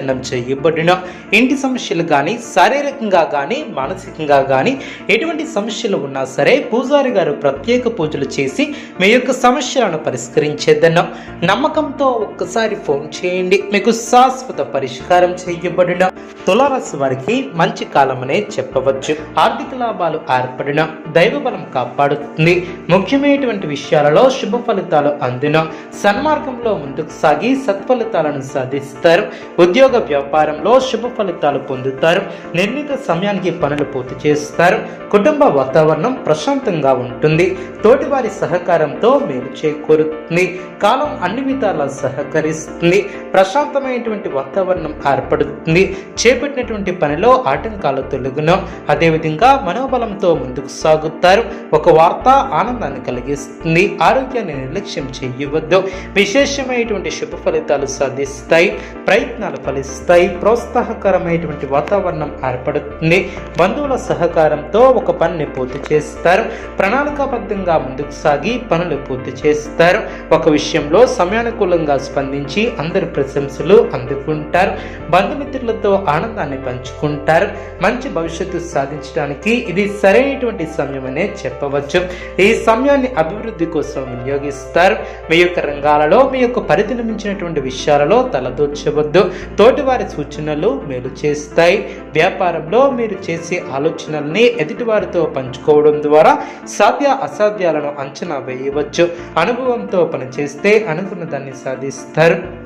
చేయబడిన ఇంటి సమస్యలు కానీ శారీరకంగా కానీ మానసికంగా కానీ ఎటువంటి సమస్యలు ఉన్నా సరే పూజారి గారు ప్రత్యేక పూజలు చేసి మీ యొక్క సమస్యలను పరిష్కరించేద్దన్నాం నమ్మకంతో ఒక్కసారి ఫోన్ చేయండి. మీకు శాశ్వత పరిష్కారం చేయబడిన తులారాశి వారికి మంచి కాలమనే చెప్పవచ్చు. ఆర్థిక లాభాలు ఏర్పడిన దైవ బలం కాపాడుతుంది. ముఖ్యమైనటువంటి విషయాలలో శుభ ఫలితాలు అందిన సన్మార్గంలో ముందుకు సాగి సత్ఫలితాలను సాధిస్తారు. ఉద్యోగ ఉద్యోగ వ్యాపారంలో శుభ ఫలితాలు పొందుతారు. నిర్ణీత సమయానికి పనులు పూర్తి చేస్తారు. కుటుంబ వాతావరణం ప్రశాంతంగా ఉంటుంది. తోటివారి సహకారంతో మేలు చేకూరుతుంది. కాలం అన్ని విధాలా సహకరిస్తుంది. ప్రశాంతమైనటువంటి వాతావరణం ఏర్పడుతుంది. చేపట్టినటువంటి పనిలో ఆటంకాలు తొలగును. అదేవిధంగా మనోబలంతో ముందుకు సాగుతారు. ఒక వార్త ఆనందాన్ని కలిగిస్తుంది. ఆరోగ్యాన్ని నిర్లక్ష్యం చేయవద్దు. విశేషమైనటువంటి శుభ ఫలితాలు సాధిస్తాయి. ప్రయత్నాలు ఫలిస్తాయి. ప్రోత్సాహకరమైనటువంటి వాతావరణం ఏర్పడుతుంది. బంధువుల సహకారంతో ఒక పనిని పూర్తి చేస్తారు. ప్రణాళికాబద్ధంగా ముందుకు సాగి పనులు పూర్తి చేస్తారు. ఒక విషయంలో సమయానుకూలంగా స్పందించి అందరి ప్రశంసలు అందుకుంటారు. బంధుమిత్రులతో ఆనందాన్ని పంచుకుంటారు. మంచి భవిష్యత్తు సాధించడానికి ఇది సరైనటువంటి సమయమనే చెప్పవచ్చు. ఈ సమయాన్ని అభివృద్ధి కోసం వినియోగిస్తారు. మీ యొక్క రంగాలలో మీ యొక్క పరిధిని మించినటువంటి విషయాలలో తలదూర్చవద్దు. తోటివారి సూచనలు మేలు చేస్తాయి. వ్యాపారంలో మీరు చేసే ఆలోచనల్ని ఎదుటివారితో పంచుకోవడం ద్వారా సాధ్య అసాధ్యాలను అంచనా వేయవచ్చు. అనుభవంతో పనిచేస్తే అనుకున్న దాన్ని సాధిస్తారు.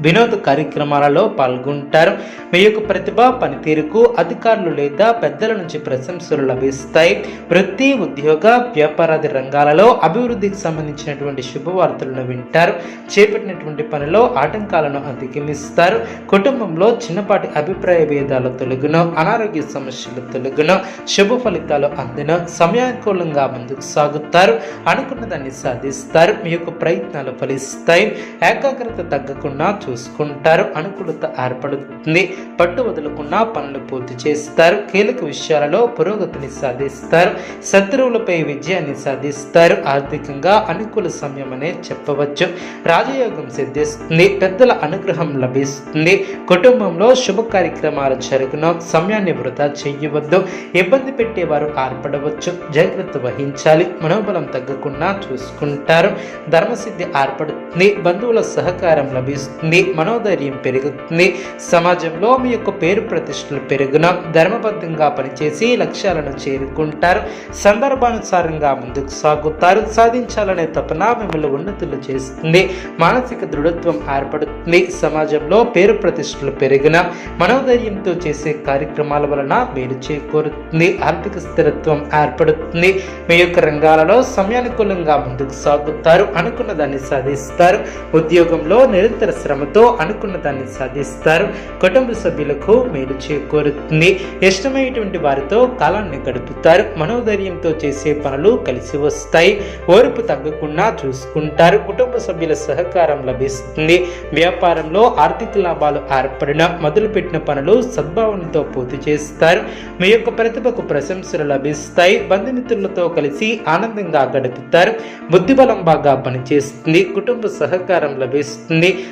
వినోద కార్యక్రమాలలో పాల్గొంటారు. మీ యొక్క ప్రతిభ పనితీరుకు అధికారులు లేదా పెద్దల నుంచి ప్రశంసలు లభిస్తాయి. వృత్తి ఉద్యోగ వ్యాపారాది రంగాలలో అభివృద్ధికి సంబంధించినటువంటి శుభవార్తలను వింటారు. చేపట్టినటువంటి పనిలో ఆటంకాలను అధిగమిస్తారు. కుటుంబంలో చిన్నపాటి అభిప్రాయ భేదాలు తొలగును అనారోగ్య సమస్యలు తొలగును శుభ ఫలితాలు అందిన సమయానుకూలంగా ముందుకు సాగుతారు. అనుకున్న దాన్ని సాధిస్తారు. మీ యొక్క ప్రయత్నాలు ఫలిస్తాయి. ఏకాగ్రత తగ్గకుండా చూసుకుంటారు. అనుకూలత ఏర్పడుతుంది. పట్టు వదులుకున్న పనులు పూర్తి చేస్తారు. కీలక విషయాలలో పురోగతిని సాధిస్తారు. శత్రువులపై విజయాన్ని సాధిస్తారు. ఆర్థికంగా అనుకూల సమయం అనే చెప్పవచ్చు. రాజయోగం సిద్ధిస్తుంది. పెద్దల అనుగ్రహం లభిస్తుంది. కుటుంబంలో శుభ కార్యక్రమాలు జరుగును. సమయాన్ని వృధా చేయవద్దు. ఇబ్బంది పెట్టేవారు ఏర్పడవచ్చు. జాగ్రత్త వహించాలి. మనోబలం తగ్గకుండా చూసుకుంటారు. ధర్మసిద్ధి ఏర్పడుతుంది. బంధువుల సహకారం లభిస్తుంది. మనోధైర్యం పెరుగుతుంది. సమాజంలో మీ యొక్క పేరు ప్రతిష్టలు పెరుగున ధర్మబద్ధంగా పనిచేసి లక్ష్యాలను చేరుకుంటారు. సందర్భానుసారంగా ముందుకు సాగుతారు. సాధించాలనే తపన మిమ్మల్ని ఉన్నతులు చేస్తుంది. మానసిక దృఢత్వం ఏర్పడుతుంది. సమాజంలో పేరు ప్రతిష్టలు పెరిగిన మనోధైర్యంతో చేసే కార్యక్రమాల వలన మేలు చేకూరుతుంది. ఆర్థిక స్థిరత్వం ఏర్పడుతుంది. మీ యొక్క రంగాలలో సమయానుకూలంగా ముందుకు సాగుతారు. అనుకున్న దాన్ని సాధిస్తారు. ఉద్యోగంలో నిరంతర శ్రమ శ్రమతో అనుకున్న దాన్ని సాధిస్తారు. కుటుంబ సభ్యులకు మేలు చేకూరుతుంది. ఇష్టమైనటువంటి వారితో కాలాన్ని గడుపుతారు. మనోధైర్యంతో చేసే పనులు కలిసి వస్తాయి. ఓర్పు తగ్గకుండా చూసుకుంటారు. కుటుంబ సభ్యుల సహకారం లభిస్తుంది. వ్యాపారంలో ఆర్థిక లాభాలు ఏర్పడిన మొదలుపెట్టిన పనులు సద్భావనతో పూర్తి చేస్తారు. మీ యొక్క ప్రతిభకు ప్రశంసలు లభిస్తాయి. బంధుమిత్రులతో కలిసి ఆనందంగా గడుపుతారు. బుద్ధిబలం బాగా పనిచేస్తుంది. కుటుంబ సహకారం లభిస్తుంది.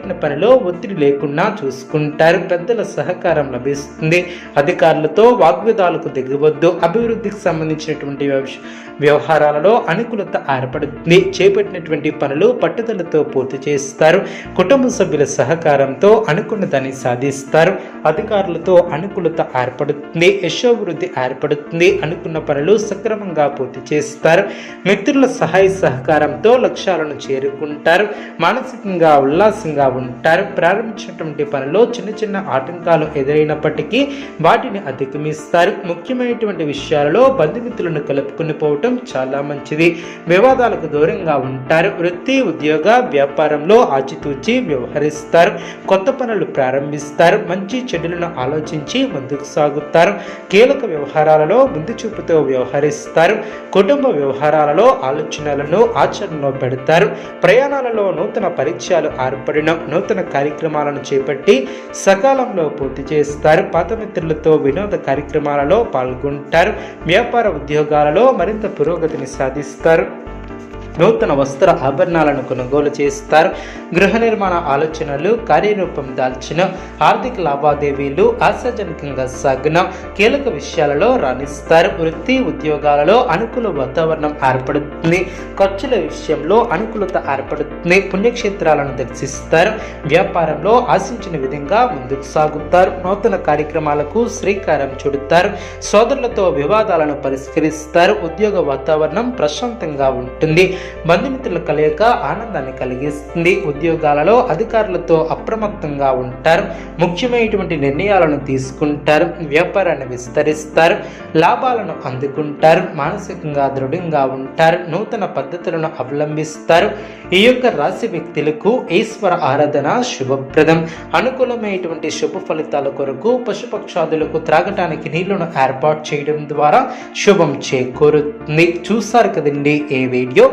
తలపెట్టిన పనిలో ఒత్తిడి లేకుండా చూసుకుంటారు. పెద్దల సహకారం లభిస్తుంది. అధికారులతో వాగ్విదాలకు దిగవద్దు. అభివృద్ధికి సంబంధించినటువంటి వ్యవ- వ్యవహారాలలో అనుకూలత ఏర్పడుతుంది. చేపట్టినటువంటి పనులు పట్టుదలతో పూర్తి చేస్తారు. కుటుంబ సభ్యుల సహకారంతో అనుకున్న దాన్ని సాధిస్తారు. అధికారులతో అనుకూలత ఏర్పడుతుంది. యశోభివృద్ధి ఏర్పడుతుంది. అనుకున్న పనులు సక్రమంగా పూర్తి చేస్తారు. మిత్రుల సహాయ సహకారంతో లక్ష్యాలను చేరుకుంటారు. మానసికంగా ఉల్లాసంగా ఉంటారు. ప్రారంభించినటువంటి పనిలో చిన్న చిన్న ఆటంకాలు ఎదురైనప్పటికీ వాటిని అధిగమిస్తారు. ముఖ్యమైనటువంటి విషయాలలో బంధుమిత్రులను కలుపుకుని పోవటం చాలా మంచిది. వివాదాలకు దూరంగా ఉంటారు. వృత్తి ఉద్యోగ వ్యాపారంలో ఆచితూచి వ్యవహరిస్తారు. కొత్త పనులు ప్రారంభిస్తారు. మంచి చెడులను ఆలోచించి ముందుకు సాగుతారు. కీలక వ్యవహారాలలో ముందు చూపుతో వ్యవహరిస్తారు. కుటుంబ వ్యవహారాలలో ఆలోచనలను ఆచరణలో పెడతారు. ప్రయాణాలలో నూతన పరిచయాలు ఏర్పడిన నూతన కార్యక్రమాలను చేపట్టి సకాలంలో పూర్తి చేస్తారు. పాతమిత్రులతో వినోద కార్యక్రమాలలో పాల్గొంటారు. వ్యాపార ఉద్యోగాలలో మరింత పురోగతిని సాధిస్తారు. నూతన వస్త్ర ఆభరణాలను కొనుగోలు చేస్తారు. గృహ నిర్మాణ ఆలోచనలు కార్యరూపం దాల్చిన ఆర్థిక లావాదేవీలు ఆశాజనకంగా సాగిన కీలక విషయాలలో రాణిస్తారు. వృత్తి ఉద్యోగాలలో అనుకూల వాతావరణం ఏర్పడుతుంది. ఖర్చుల విషయంలో అనుకూలత ఏర్పడుతుంది. పుణ్యక్షేత్రాలను దర్శిస్తారు. వ్యాపారంలో ఆశించిన విధంగా ముందుకు సాగుతారు. నూతన కార్యక్రమాలకు శ్రీకారం చుడతారు. సోదరులతో వివాదాలను పరిష్కరిస్తారు. ఉద్యోగ వాతావరణం ప్రశాంతంగా ఉంటుంది. బంధుమిత్రుల కలయిక ఆనందాన్ని కలిగిస్తుంది. ఉద్యోగాలలో అధికారులతో అప్రమత్తంగా ఉంటారు. ముఖ్యమైనటువంటి నిర్ణయాలను తీసుకుంటారు. వ్యాపారాన్ని విస్తరిస్తారు. లాభాలను అందుకుంటారు. మానసికంగా దృఢంగా ఉంటారు. నూతన పద్ధతులను అవలంబిస్తారు. ఈ యొక్క రాశి వ్యక్తులకు ఈశ్వర ఆరాధన శుభప్రదం. అనుకూలమైనటువంటి శుభ ఫలితాల కొరకు పశుపక్షాదులకు త్రాగటానికి నీళ్ళను ఏర్పాటు చేయడం ద్వారా శుభం చేకూరుతుంది. చూసారు కదండి ఏ వీడియో?